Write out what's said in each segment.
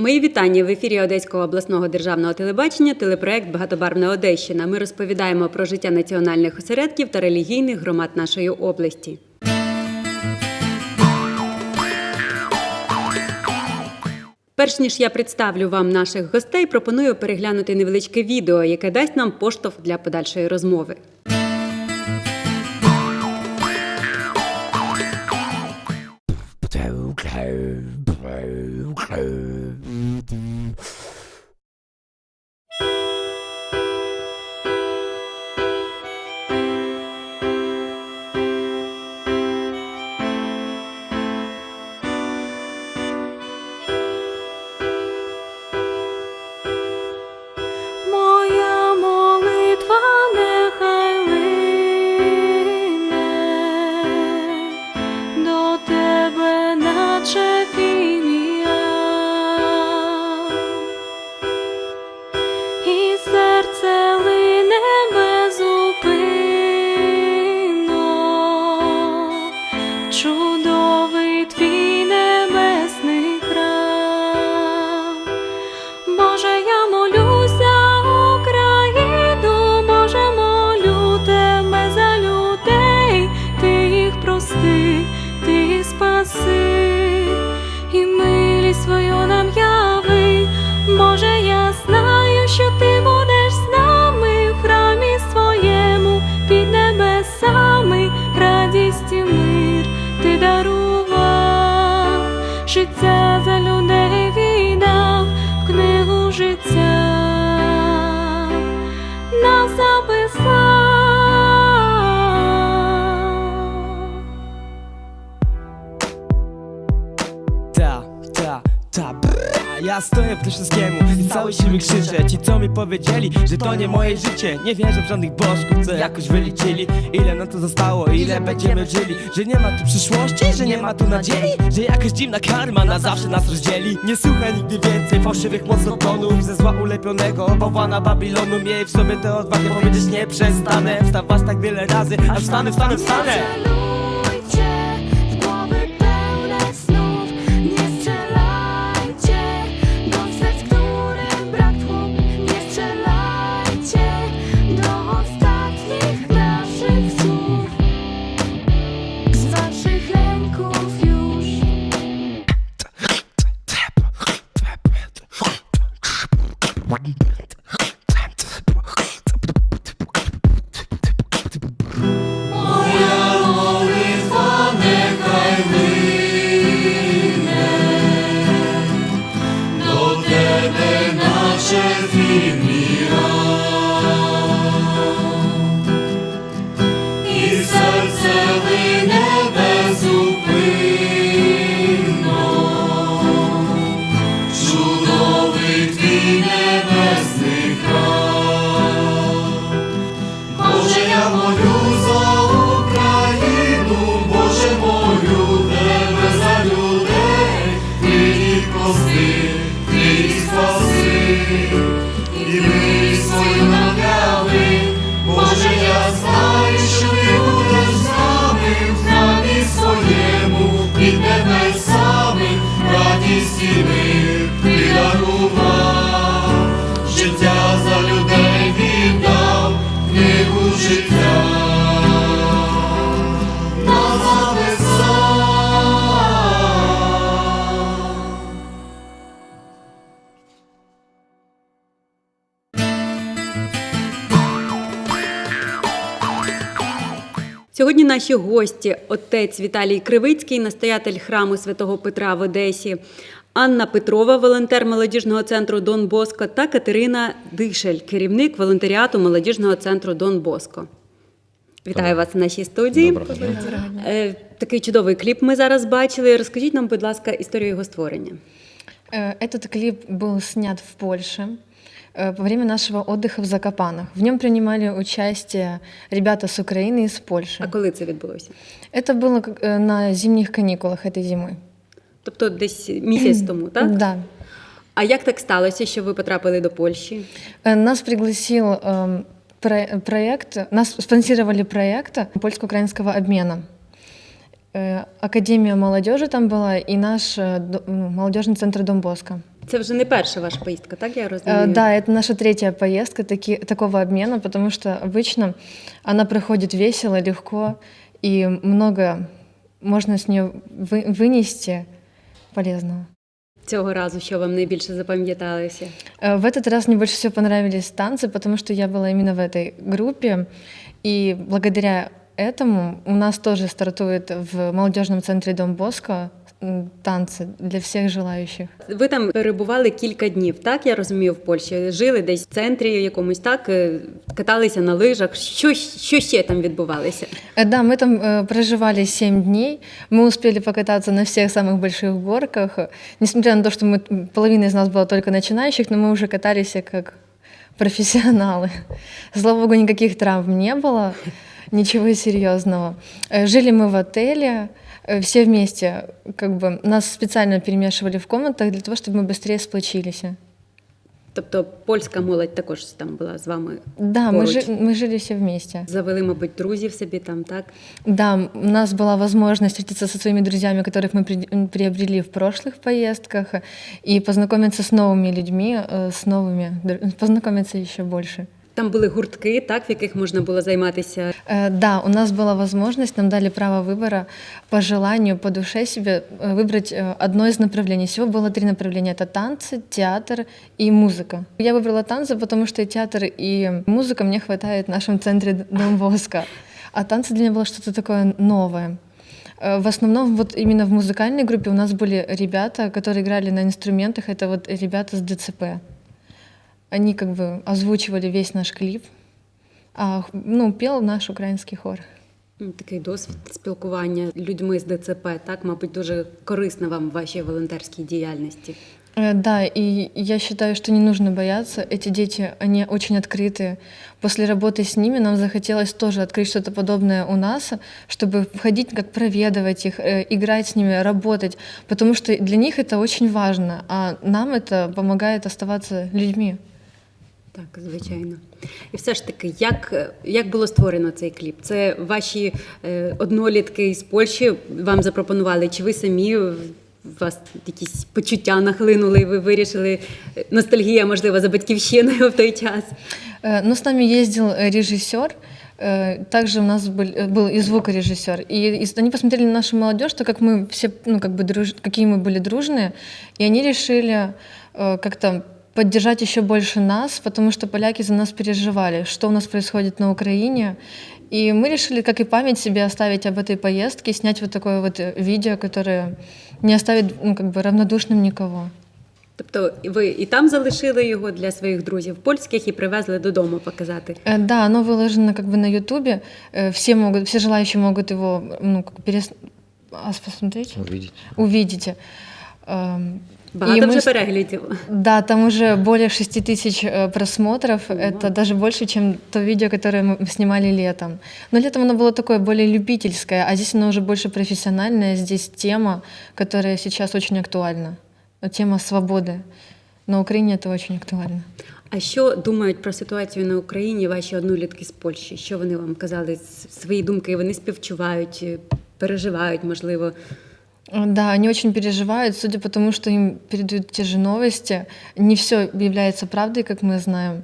Мої вітання в ефірі Одеського обласного державного телебачення, телепроект Багатобарвна Одещина. Ми розповідаємо про життя національних осередків та релігійних громад нашої області. Перш ніж я представлю вам наших гостей, пропоную переглянути невеличке відео, яке дасть нам поштовх для подальшої розмови. Життя за людей Ja stoję w tym wszystkiemu i cały siły krzyczę. Ci co mi powiedzieli, że to nie moje życie. Nie wierzę w żadnych bożków, co jakoś wyliczyli. Ile nam to zostało, ile będziemy żyli? Że nie ma tu przyszłości, że nie ma tu nadziei? Że jakaś dziwna karma na zawsze nas rozdzieli? Nie słuchaj nigdy więcej fałszywych mocnotonów Ze zła ulepionego, bałwana Babilonu Miej w sobie tę odwagę powiedzieć nie przestanę. Wstawać tak wiele razy, aż wstanę, wstanę, wstanę наші гості отець Віталій Кривицький, настоятель храму святого Петра в Одесі, Анна Петрова, волонтер молодіжного центру Дон Боско та Катерина Дишель, керівник волонтеріату молодіжного центру Дон Боско. Вітаю вас в нашій студії. Е, Такий чудовий кліп ми зараз бачили. Розкажіть нам, будь ласка, історію його створення. Э, Этот клип был снят в Польше э, во время нашего отдыха в Закопанах. В нем принимали участие ребята с Украины и с Польши. А коли це відбулося? Это было как, э, на зимних каникулах этой зимы. Тобто десь місяць тому, так? Да. А як так сталося, що ви потрапили до Польщі? Э, Нас пригласил эм, про- проект, нас спонсировали проект польско-украинского обмена. Э, Академия молодежи там была и наш э, до- м, молодежный центр Дон Боско. Це вже не перша ваша поїздка, так я розумію? Э, Да, это наша третья поездка таки, такого обмена, потому что обычно она проходит весело, легко, и много можно с нее вы- вынести полезного. Цього разу, що вам найбільше запам'яталося? Э, В этот раз мне больше всего понравились танцы, потому что я была именно в этой группе, и благодаря этому у нас тоже стартует в молодежном центре Дом Боско м, танцы для всех желающих. Ви там перебували кілька днів, так я розумію, в Польщі. Жили десь в центрі якомусь, так е, каталися на лижах. Що, що ще там відбувалося? Э, Да, мы там э, проживали 7 дней. Мы успели покататься на всех самых больших горках. Несмотря на то, что мы, половина из нас была только начинающих, но мы уже катались как профессионалы. Слава богу, никаких травм не было, ничего серьезного. Э, Жили мы в отеле, э, все вместе, как бы нас специально перемешивали в комнатах для того, чтобы мы быстрее сплочились. Тобто польська молодь також там була з вами. Да, мы, Поруч. жи- мы жили все вместе. Завели, мабуть, друзів собі там, так? Да, у нас была возможность встретиться со своими друзьями, которых мы при- м, приобрели в прошлых поездках, и познакомиться с новыми людьми, э, с новыми, др- познакомиться еще больше. Там були гуртки, так, в яких можна було займатися. Э, Да, у нас была возможность, нам дали право выбора по желанию, по душе себе э, выбрать э, одно из направлений. Всего было три направления. Это танцы, театр и музыка. Я выбрала танцы, потому что и театр, и музыка мне хватает в нашем центре Дом Воска. А танцы для меня было что-то такое новое. Э, В основном вот именно в музыкальной группе у нас были ребята, которые играли на инструментах. Это вот ребята с ДЦП. Они как бы озвучивали весь наш клип. А х- ну, пел наш український хор. Ну, Такий досвід спілкування з людьми з ДЦП, так, мабуть, дуже корисно вам в вашій волонтерській діяльності. Э, Да, и я считаю, что не нужно бояться. Эти дети, они очень открытые. После работы с ними нам захотелось тоже открыть что-то подобное у нас, чтобы входить, как проведывать их, э, играть с ними, работать, потому что для них это очень важно, а нам это помогает оставаться людьми. Так, звичайно. І все ж таки, як, як було створено цей кліп? Це ваші е, однолітки з Польщі вам запропонували? Чи ви самі у вас якісь почуття нахлинули, і ви вирішили е, ностальгія, можливо, за батьківщиною в той час? Э, Ну, с нами ездил э, режиссер, э, также у нас был, э, был и звукорежиссер. И, и они посмотрели на нашу молодежь, то как мы все, ну, как бы друж... какие мы были дружные, и они решили э, как-то поддержать еще больше нас, потому что поляки за нас переживали, что у нас происходит на Украине. И мы решили, как и память себе оставить об этой поездке, снять вот такое вот э, видео, которое не оставит ну, как бы равнодушным никого. Тобто ви і там залишили його для своїх друзів польських і привезли додому показати. Э, Да, оно выложено как бы на Ютубе. Э, Все могут, все желающие могут его ну, как перес... а, посмотреть, Увидеть. увидеть. Эм, Багато и мы вже с- переглядів. Да, там уже более 6 тысяч э, просмотров. Это даже больше, чем то видео, которое мы снимали летом. Но летом оно было такое более любительское, а здесь оно уже больше профессиональное. Здесь тема, которая сейчас очень актуальна. Ну, Тема свободы. На Украине это очень актуально. А що думають про ситуацію на Україні ваші однолітки з Польщі? Що вони вам казали? С- Свої думки вони співчувають, е, переживають, можливо. Э, Да, они очень переживают, судя по тому, что им передают те же новости. Не все является правдой, как мы знаем.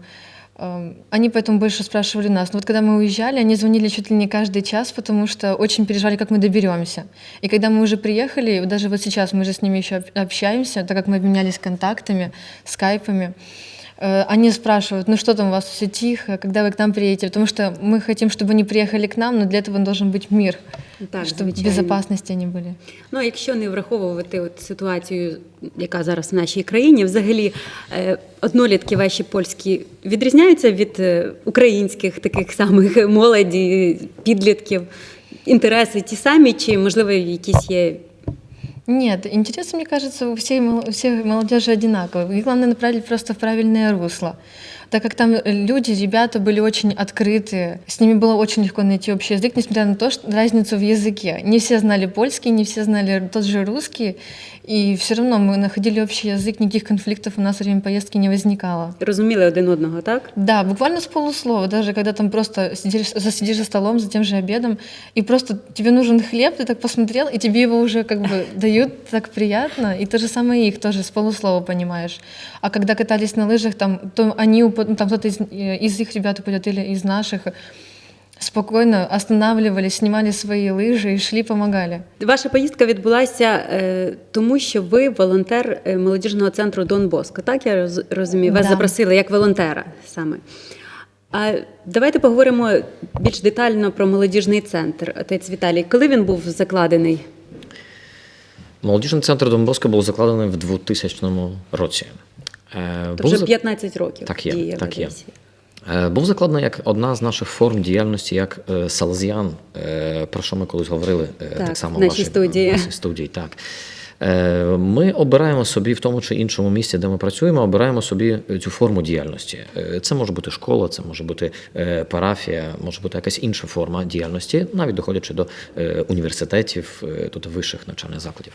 Эм, Они поэтому больше спрашивали нас. Но вот когда мы уезжали, они звонили чуть ли не каждый час, потому что очень переживали, как мы доберемся. И когда мы уже приехали, вот даже вот сейчас мы же с ними еще об- общаемся, так как мы обменялись контактами, скайпами, э, они спрашивают, ну что там у вас все тихо, когда вы к нам приедете? Потому что мы хотим, чтобы они приехали к нам, но для этого должен быть мир, Так, чтобы в звичайно. безопасности они были. Ну, а якщо не враховувати от ситуацію, яка зараз в нашій країні, взагалі е, однолітки ваші польські відрізняються від е, українських таких самих молоді, підлітків. Інтереси ті самі, чи можливо якісь є Нет, интересы, мне кажется, у всей, у всей молодежи одинаковые. И главное направить просто в правильное русло так как там э, люди, ребята были очень открытые, с ними было очень легко найти общий язык, несмотря на то, что разницу в языке. Не все знали польский, не все знали тот же русский, и все равно мы находили общий язык, никаких конфликтов у нас во время поездки не возникало. Розуміли один одного, так? Да, буквально с полуслова, даже когда там просто сидишь, засидишь за столом, за тем же обедом, и просто тебе нужен хлеб, ты так посмотрел, и тебе его уже как бы дают так приятно, и то же самое их тоже с полуслова понимаешь. А когда катались на лыжах, там, то они, упа- ну, там кто-то из, э, из их ребят упадет или из наших, спокойно останавливались, снимали свои лыжи и шли, помогали. Ваша поїздка відбулася е, тому, що ви волонтер е, молодіжного центру Дон Боско. Так я роз- розумію. Вас Да. запросили як волонтера саме. А давайте поговоримо більш детально про молодіжний центр. Отець Віталій, коли він був закладений? Молодіжний центр Донбоска був закладений в 2000 році. Е, То був вже 15 років Так є, діє так є. Е, Був закладений як одна з наших форм діяльності як е, е, про що ми колись говорили Так, так, само в нашій студії. нашій студії. Так. Ми обираємо собі в тому чи іншому місці, де ми працюємо, обираємо собі цю форму діяльності. Це може бути школа, це може бути парафія, може бути якась інша форма діяльності, навіть доходячи до університетів, тут вищих навчальних закладів.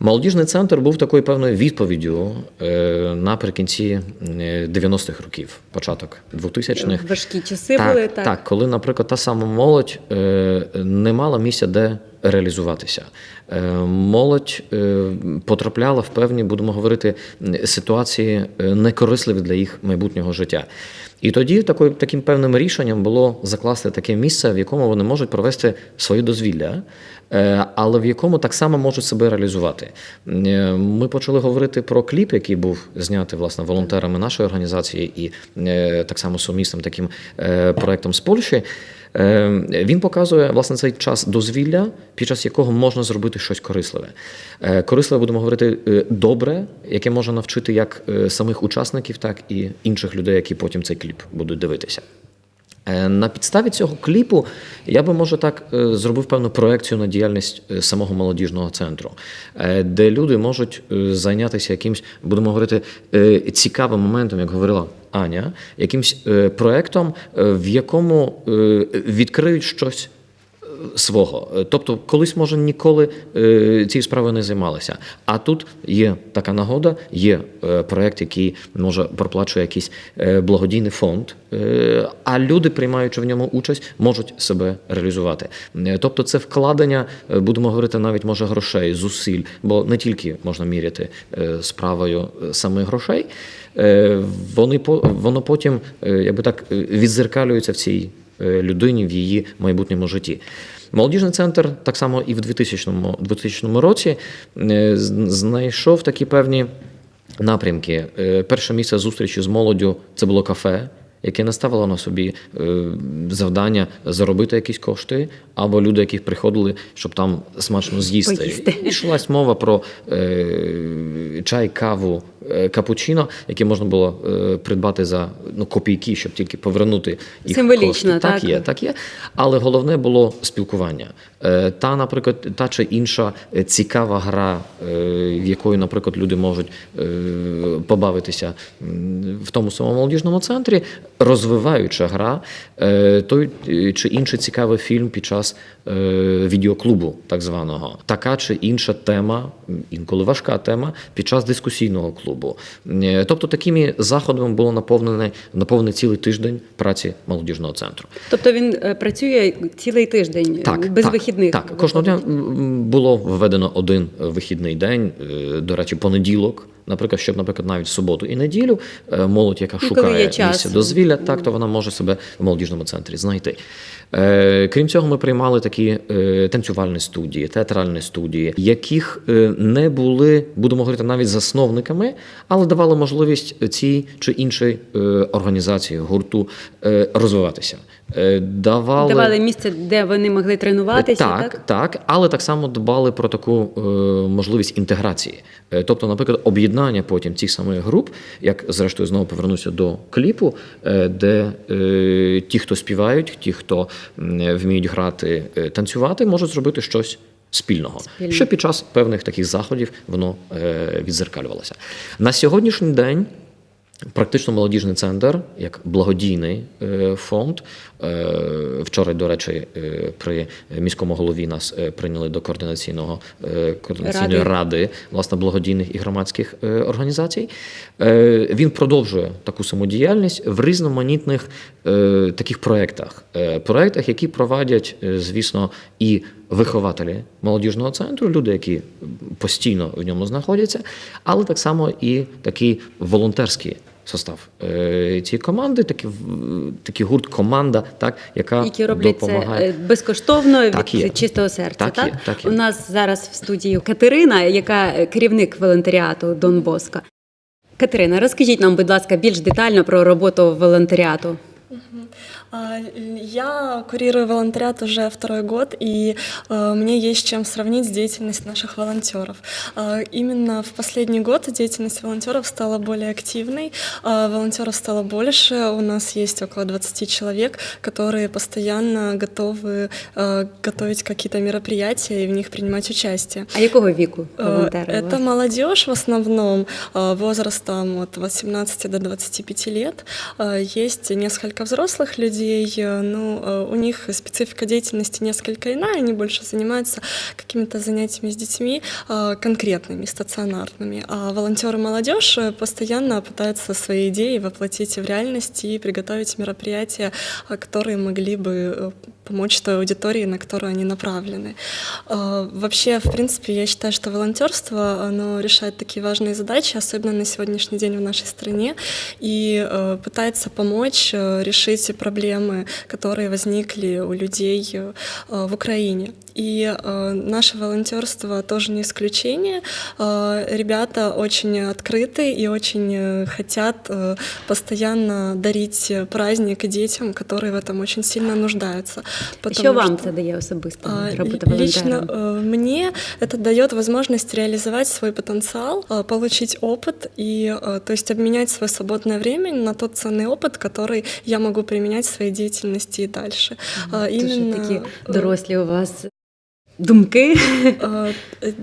Молодіжний центр був такою певною відповіддю е, наприкінці е, 90-х років, початок 2000-х. Важкі часи так, були, так. так, коли, наприклад, та сама молодь е, не мала місця, де реалізуватися. Е, молодь е, потрапляла в певні, будемо говорити, ситуації е, некорисливі для їх майбутнього життя. І тоді такою, таким певним рішенням було закласти таке місце, в якому вони можуть провести своє дозвілля, е, але в якому так само можуть себе реалізувати. Е, Ми почали говорити про кліп, який був знятий власне волонтерами нашої організації і е, так само сумісним таким е, проектом з Польщі. Е, Він показує власне цей час дозвілля, під час якого можна зробити щось корисливе. Е, Корисливе будемо говорити е, добре, яке може навчити як е, самих учасників, так і інших людей, які потім цей кліп будуть дивитися. Е, На підставі цього кліпу я би може так е, зробив певну проекцію на діяльність е, самого молодіжного центру, де люди можуть зайнятися якимсь, будемо говорити, цікавим моментом, як говорила Аня, якимсь проектом, в якому відкриють щось свого. Е, Тобто, колись, може, ніколи е, цією справою не займалися. А тут є така нагода, є е, проект, який може проплачує якийсь благодійний фонд, а люди, приймаючи в ньому участь, можуть себе реалізувати. Тобто, це вкладення, будемо говорити, навіть може грошей, зусиль, бо не тільки можна міряти справою самих грошей. Вони воно потім, якби так, відзеркалюється в цій людині в її майбутньому житті. Молодіжний центр так само і в 2000, 2000 році е, знайшов такі певні напрямки. Е, Перше місце зустрічі з молоддю це було кафе. Яке не ставило на собі е, завдання заробити якісь кошти, або люди, які приходили, щоб там смачно з'їсти. Поїсти. І йшлась мова про е, чай, каву, е, капучино, яке можна було придбати за ну, копійки, щоб тільки повернути їх Символічно, кошти. так? Так є, так є. Але головне було спілкування. Та, наприклад, та чи інша цікава гра, в якої, наприклад, люди можуть побавитися в тому самому молодіжному центрі, розвиваюча гра, е, той е, чи інший цікавий фільм під час е, відеоклубу, так званого, така чи інша тема, інколи важка тема, під час дискусійного клубу. Тобто такими заходами було наповнений, наповнений цілий тиждень праці молодіжного центру. Тобто він працює цілий тиждень Так, без так, вихідних. Так, кожного дня було введено один вихідний день, до речі, понеділок. Наприклад, щоб, наприклад, навіть суботу і неділю е, молодь, яка шукає місце дозвілля, так то вона може себе в молодіжному центрі знайти. Е, Крім цього, ми приймали такі е, танцювальні студії, театральні студії, яких е, не були, будемо говорити, навіть засновниками, але давали можливість цій чи іншій організації, гурту розвиватися. Давали, Давали місце, де вони могли тренуватися. так, Так, так, але так само дбали про таку е, можливість інтеграції. Тобто, наприклад, об'єднання потім цих самих груп, як зрештою знову повернуся до кліпу, е, де е, ті, хто співають, ті, хто вміють грати, е, танцювати, можуть зробити щось. Спільного, Спільно. що під час певних таких заходів воно е, відзеркалювалося. На сьогоднішній день Практично молодіжний центр як благодійний е, фонд. Е, Вчора, до речі, е, при міському голові нас прийняли до координаційного координаційної Ради. ради власне благодійних і громадських організацій. Він продовжує таку самодіяльність в різноманітних таких проєктах, проєктах, які провадять, е, звісно, і вихователі молодіжного центру, люди, які постійно в ньому знаходяться, але так само і такий волонтерський состав е, цієї команди, такий, в- такий гурт, команда, так, яка які роблять допомагає. е, безкоштовно Так від є. чистого серця. Так Так, є, так є. у нас зараз в студії Катерина, яка керівник волонтеріату Дон Боско. Катерина, розкажіть нам, будь ласка, більш детально про роботу волонтеріату. А, Я курирую волонтериат уже второй год, и э, мне есть чем сравнить деятельность наших волонтеров. А, Именно в последний год деятельность волонтеров стала более активной, а, волонтеров стало больше, у нас есть около 20 человек, которые постоянно готовы э, готовить какие-то мероприятия и в них принимать участие. А якого віку Э, волонтери? Это молодежь в основном, возрастом от 18 до 25 лет. Есть несколько взрослых людей, э, ну, э, у них специфика деятельности несколько иная, они больше занимаются какими-то занятиями с детьми э, конкретными, стационарными. А волонтеры молодежь постоянно пытаются свои идеи воплотить в реальность и приготовить мероприятия, которые могли бы помочь той аудитории, на которую они направлены. Вообще, в принципе, я считаю, что волонтерство, оно решает такие важные задачи, особенно на сегодняшний день в нашей стране, и пытается помочь решить проблемы, которые возникли у людей э, в Украине. И э, наше волонтерство тоже не исключение. Э, ребята очень открыты и очень э, хотят э, постоянно дарить праздник детям, которые в этом очень сильно нуждаются. Що потому вам что- це дає особисто а, робота ли- Лично волонтером? э, мне это дает возможность реализовать свой потенциал, э, получить опыт и, э, то есть, обменять свое свободное время на тот ценный опыт, который я могу применять в своей деятельности и дальше. А, Дуже Именно такі э, дорослі у вас думки. Э,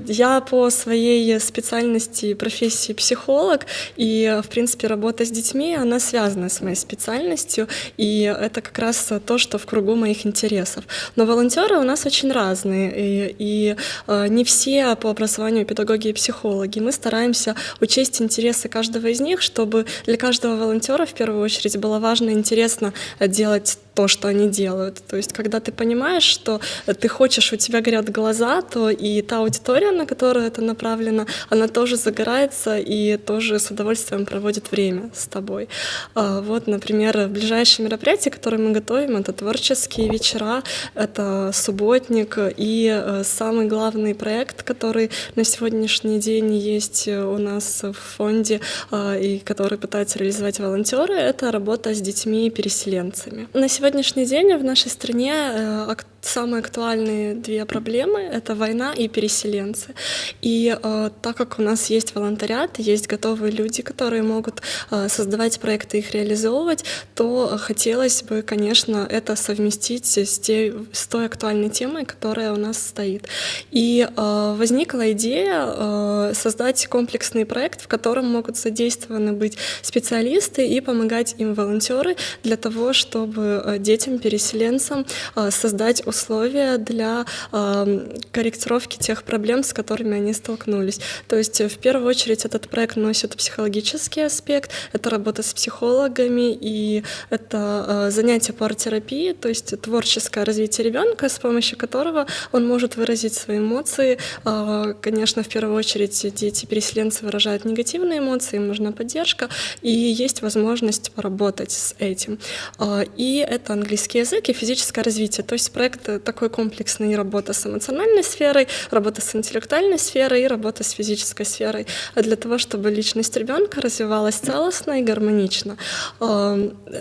Я по своей специальности профессии психолог, и, в принципе, работа с детьми, она связана с моей специальностью, и это как раз то, что в кругу моих интересов. Но волонтеры у нас очень разные, и, и э, не все по образованию педагоги и психологи. Мы стараемся учесть интересы каждого из них, чтобы для каждого волонтера в первую очередь было важно и интересно э, делать то, что они делают. То есть, когда ты понимаешь, что ты хочешь, у тебя горят глаза, то и та аудитория, на которую это направлено, она тоже загорается и тоже с удовольствием проводит время с тобой. А, Вот, например, ближайшие мероприятия, которые мы готовим, это творческие вечера, это субботник и э, самый главный проект, который на сегодняшний день есть э, у нас в фонде а, и который пытаются реализовать волонтеры, это работа с детьми-переселенцами. На сегодняшний день в нашей стране э, самые актуальные две проблемы — это война и переселенцы. И э, так как у нас есть волонтариат, есть готовые люди, которые могут э, создавать проекты и их реализовывать, то хотелось бы, конечно, это совместить с, те- с той актуальной темой, которая у нас стоит. И э, возникла идея э, создать комплексный проект, в котором могут задействованы быть специалисты и помогать им волонтеры для того, чтобы э, детям-переселенцам э, создать условия для э, корректировки тех проблем, с которыми они столкнулись. То есть э, в первую очередь этот проект носит психологический аспект, это работа с психологами и это э, занятие по арт-терапии, то есть творческое развитие ребенка, с помощью которого он может выразить свои эмоции. Э, Конечно, в первую очередь дети-переселенцы выражают негативные эмоции, им нужна поддержка, и есть возможность поработать с этим. А, И это английский язык и физическое развитие. То есть проект э, такой комплексный, работа с эмоциональной сферой, работа с интеллектуальной сферой и работа с физической сферой, а для того, чтобы личность ребенка развивалась целостно и гармонично. А,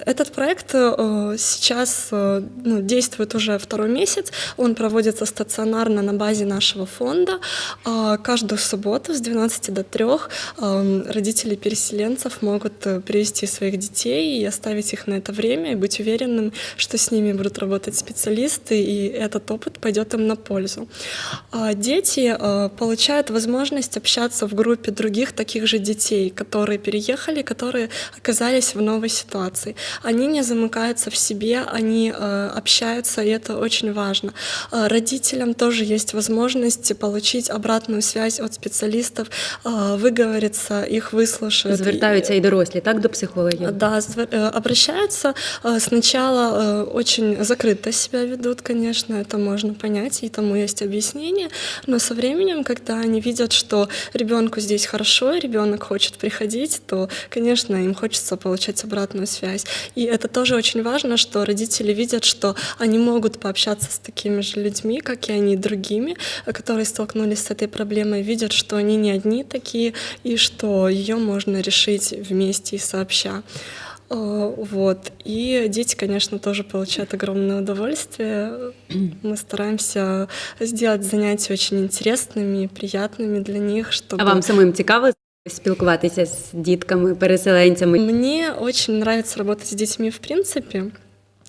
Этот проект э, сейчас э, ну, действует уже второй месяц. Он проводится стационарно на базе нашего фонда. А, Каждую субботу с 12 до 3 э, родители переселенцев могут э, привести своих детей и оставить их на это время и быть уверенным, что с ними будут работать специалисты и этот опыт пойдет им на пользу. А Дети э, получают возможность общаться в группе других таких же детей, которые переехали, которые оказались в новой ситуации. Они не замыкаются в себе, они э, общаются, и это очень важно. А Родителям тоже есть возможность получить обратную связь от специалистов, э, выговориться, их выслушают. Звертаються і дорослі, так, до психологів? Да, звер- э, обращаются. Э, Сначала э, очень закрыто себя ведут, конечно, это можно понять, и тому есть объяснение. Но со временем, когда они видят, что ребенку здесь хорошо, ребенок хочет приходить, то, конечно, им хочется получать обратную связь. И это тоже очень важно, что родители видят, что они могут пообщаться с такими же людьми, как и они другими, э, которые столкнулись с этой проблемой, видят, что они не одни такие, и что ее можно решить вместе и сообща. Э, Вот. И дети, конечно, тоже получают огромное удовольствие. Мы стараемся сделать занятия очень интересными, приятными для них, чтобы... А вам самим цікаво спілкуватися з дітками, переселенцями? Мне очень нравится работать с детьми в принципе.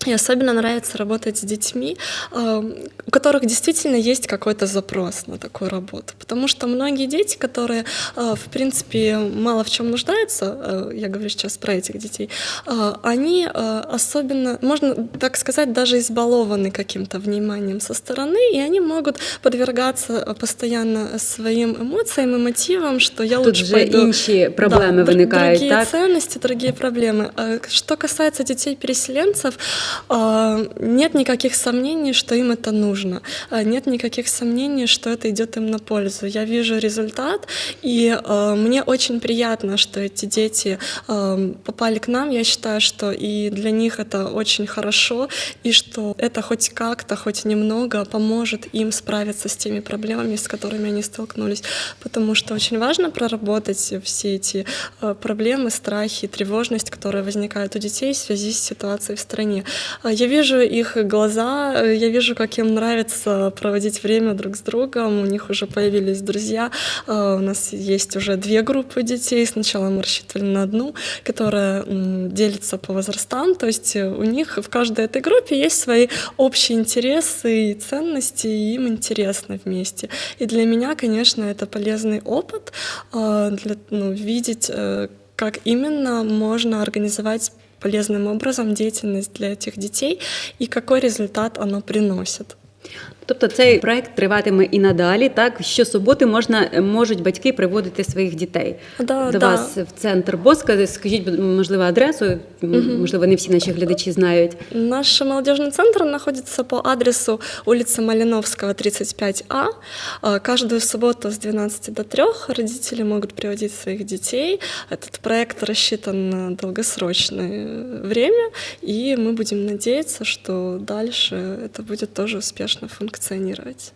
И особенно нравится работать с детьми, э, у которых действительно есть какой-то запрос на такую работу. Потому что многие дети, которые, э, в принципе, мало в чем нуждаются, э, я говорю сейчас про этих детей, э, они особенно, можно так сказать, даже избалованы каким-то вниманием со стороны, и они могут подвергаться постоянно своим эмоциям и мотивам, что я Тут лучше вже пойду інші проблеми да, виникають, другие так? ценности, другие проблемы. Что касается детей-переселенцев, нет никаких сомнений, что им это нужно. А, Нет никаких сомнений, что это идет им на пользу. Я вижу результат, и а, мне очень приятно, что эти дети а, попали к нам. Я считаю, что и для них это очень хорошо, и что это хоть как-то, хоть немного поможет им справиться с теми проблемами, с которыми они столкнулись. Потому что очень важно проработать все эти э, проблемы, страхи, тревожность, которые возникают у детей в связи с ситуацией в стране. А Я вижу их глаза, э, я вижу, как им нравится проводить время друг с другом, у них уже появились друзья. А У нас есть уже две группы детей. Сначала мы рассчитывали на одну, которая м, делится по возрастам, то есть э, у них в каждой этой группе есть свои общие интересы и ценности, и им интересно вместе. И для меня, конечно, это полезный опыт, а, для, ну, видеть, э, как именно можно организовать полезным образом деятельность для этих детей и какой результат оно приносит. Тобто цей проект триватиме і надалі. Так щосуботи можна можуть батьки приводити своїх дітей Да, до да. вас в центр Боска. Скажіть, можливо, адресу. М, Можливо, не всі наші глядачі знають. Наш молодежный центр находится по адресу улица Малиновского, 35А. А, Каждую субботу с 12 до 3 родители могут приводить своих детей. Этот проект рассчитан на долгосрочное время, и мы будем надеяться, что дальше это будет тоже успешно функционировать.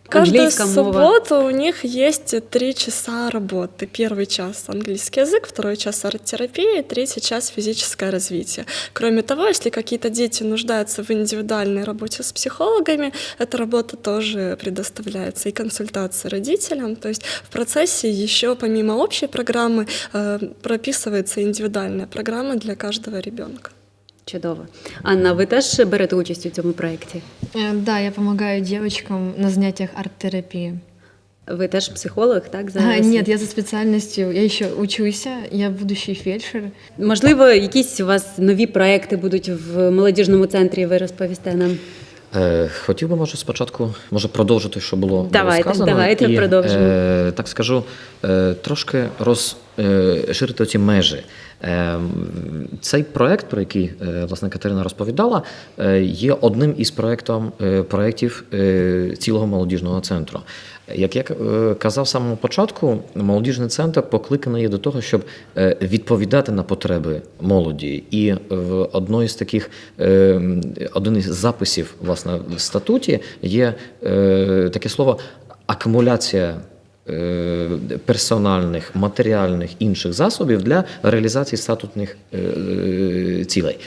Каждую Английская мова. субботу у них есть три часа работы. Первый час английский язык, второй час арт-терапия, третий час физическое развитие. Кроме того, если какие-то дети нуждаются в индивидуальной работе с психологами, эта работа тоже предоставляется и консультация родителям. То есть в процессе еще помимо общей программы э, прописывается индивидуальная программа для каждого ребенка. Чудово. Анна, ви теж берете участь у цьому проєкті? Э, Да, я допомагаю девочкам на заняттях арт-терапії. Ви теж психолог, так? А, Зараз? нет, я за спеціальністю, я ще учуся, я будущий фельдшер. Можливо, якісь у вас нові проекти будуть в молодіжному центрі, ви розповісте нам. Е, Хотів би, може, спочатку може продовжити, що було було Давайте, сказано. давайте і, продовжимо. Е, так скажу, е, трошки розширити ці межі. Е, цей проект, про який е, власне Катерина розповідала, е, є одним із е, проєктів е, цілого молодіжного центру. Як я е, казав з початку, молодіжний центр покликаний до того, щоб е, відповідати на потреби молоді. І в одної з таких е, один із записів власне в статуті є таке слово акумуляція. Персональних, матеріальних інших засобів для реалізації статутних цілей.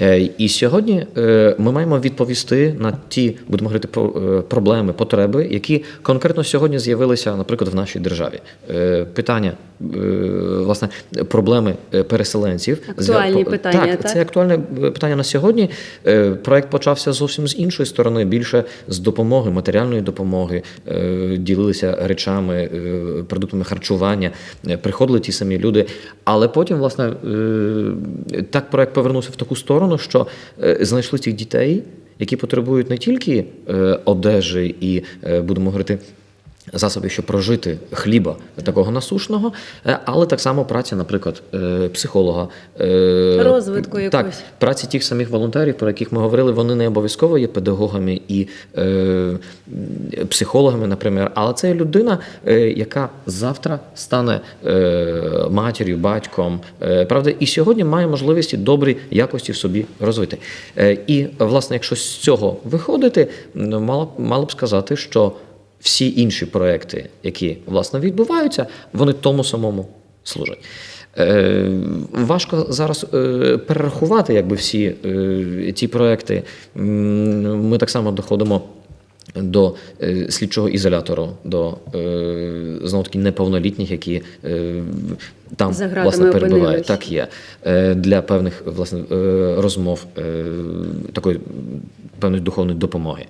Е, І сьогодні е, ми маємо відповісти на ті, будемо говорити, е, проблеми, потреби, які конкретно сьогодні з'явилися, наприклад, в нашій державі. Питання, власне, проблеми переселенців. Актуальні З'я- питання, Так, так? це актуальне питання на сьогодні. Проект почався зовсім з іншої сторони, більше з допомоги, матеріальної допомоги, ділилися речами, продуктами харчування, приходили ті самі люди. Але потім, власне, так проект повернувся в таку сторону, що е, знайшли цих дітей, які потребують не тільки е, одежі і, е, будемо говорити, засобів, щоб прожити хліба такого насушного, е, але так само праця, наприклад, е, психолога, е, Розвитку так, якогось. праці тих самих волонтерів, про яких ми говорили, вони не обов'язково є педагогами і е, психологами, наприклад, але це людина, яка завтра стане матір'ю, батьком, правда, і сьогодні має можливості добрі якості в собі розвити. І, власне, якщо з цього виходити, мало, мало б сказати, що всі інші проекти, які власне відбуваються, вони тому самому служать. Е, важко зараз е, перерахувати якби всі е, ті проекти. Ми так само доходимо. До е, слідчого ізолятору, до е, знову таки неповнолітніх, які е, там власне перебувають. Так є е, для певних власне е, розмов е, такої певної духовної допомоги.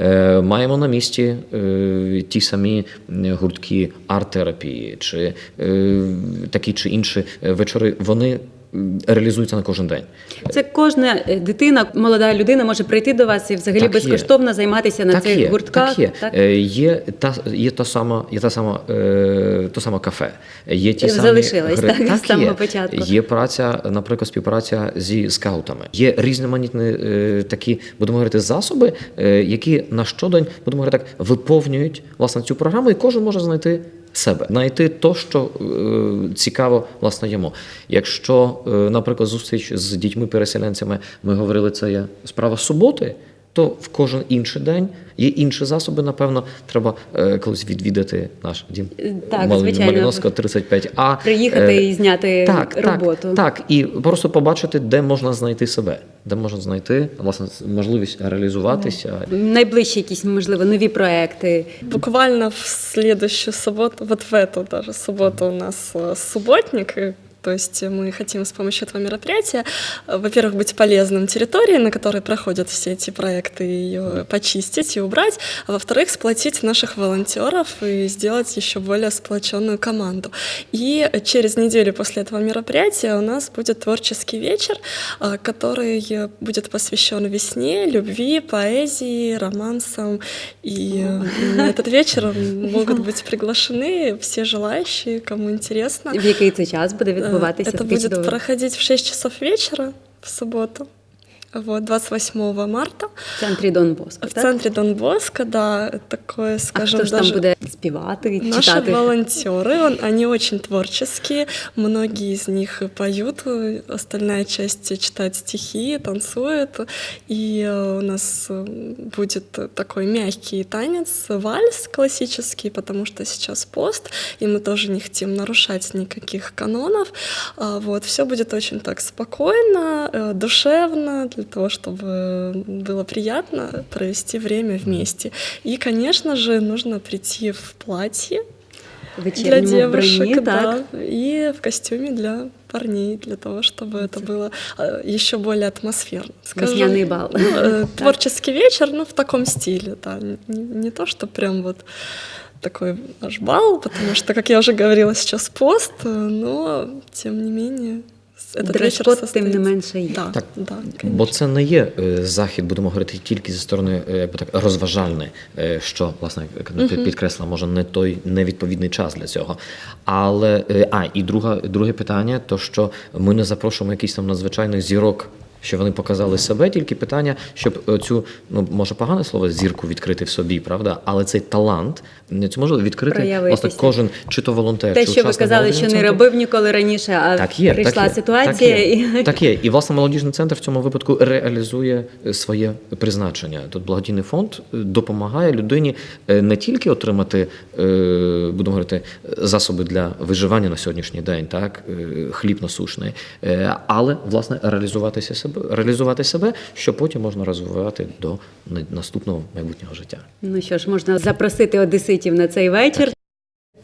Е, Маємо на місці е, ті самі м, гуртки арт-терапії чи е, такі чи інші е, вечори. Вони м, реалізуються на кожен день. Це кожна дитина, молода людина може прийти до вас і взагалі Так є. безкоштовно займатися на цих є, гуртках. Так є. Е, є та є та сама, є та сама, е, то саме кафе. Є ті самі Залишилась, гри- так, з самого є. початку. Є праця, наприклад, співпраця зі скаутами. Є різноманітні е, такі, будемо говорити, засоби, е, які на щодень, будемо говорити так, виповнюють власне цю програму, і кожен може знайти. Себе знайти то, що е, цікаво власне йому. Якщо, е, наприклад, зустріч з дітьми-переселенцями, ми говорили, це є справа суботи, то в кожен інший день є інші засоби. Напевно, треба е, колись відвідати наш дім Так, Мал- звичайно. Малиновського 35А. Приїхати Е, і зняти так, роботу. Так, так, і просто побачити, де можна знайти себе, де можна знайти власне можливість реалізуватися. Найближчі якісь, можливо, нові проекти. Буквально в следующую субботу, вот в эту даже субботу у нас субботник, и, то есть мы хотим с помощью этого мероприятия, э, во-первых, быть полезным территории, на которой проходят все эти проекты, ее почистить и убрать, а во-вторых, сплотить наших волонтеров и сделать еще более сплоченную команду. И через неделю после этого мероприятия у нас будет творческий вечер, э, который будет посвящен весне, любви, поэзии, романсам. И э, на этот вечер могут быть приглашены все желающие, кому интересно. В який це час буде Э, відбуватися? Это будет чудове? проходить в 6 часов вечера в субботу. Вот, 28 марта. в центрі Дон Боско. В так? центре Дон Боско, да, такое, А скажем, хто ж там даже... буде співати, Наши читати? волонтеры, он- они очень творческие, многие из них поют, остальная часть читает стихи, танцует, и э, у нас э, будет такой мягкий танец, вальс классический, потому что сейчас пост, и мы тоже не хотим нарушать никаких канонов. А, Вот, все будет очень так спокойно, э, душевно, для того, чтобы было приятно провести время вместе. И, конечно же, нужно прийти в платье, для Вечірньому девушек, вбранні, да, так? и в костюме для парней, для того, чтобы это было э, еще более атмосферно. Весняный бал. Ну, э, творческий вечер, ну, в таком стиле, да, не, не то, что прям вот такой аж бал, потому что, как я уже говорила, сейчас пост, э, но, тем не менее, этот вечер Дрес-код, тим не состоится. менше, є. Да, Так, да, Бо це не є е, захід, будемо говорити тільки зі сторони е, якби так розважальний, е, що власне під- підкреслила, може не той невідповідний час для цього. Але а і друга, друге питання, то що ми не запрошуємо якісь там надзвичайних зірок. Що вони показали себе, тільки питання, щоб е, цю, ну може погане слово, зірку відкрити в собі, правда, але цей талант не це може відкрити власне кожен, чи то волонтер, Те, чи що ви казали, що не робив ніколи раніше, а Так є, прийшла так є, ситуація так є, і так є. І власне молодіжний центр в цьому випадку реалізує е, своє призначення. Тут благодійний фонд е, допомагає людині не тільки отримати, будемо говорити, засоби для виживання на сьогоднішній день, так хліб насушний, але власне реалізуватися себе. Себе, реалізувати себе, що потім можна розвивати до наступного майбутнього життя. Ну що ж, можна запросити одеситів на цей вечір.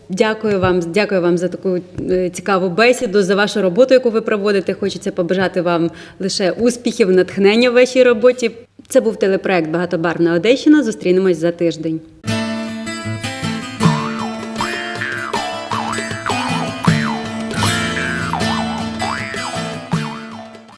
Дякую вам, дякую вам за таку е, цікаву бесіду, за вашу роботу, яку ви проводите. Хочеться побажати вам лише успіхів, натхнення в вашій роботі. Це був телепроект Багатобарна Одещина. Зустрінемось за тиждень.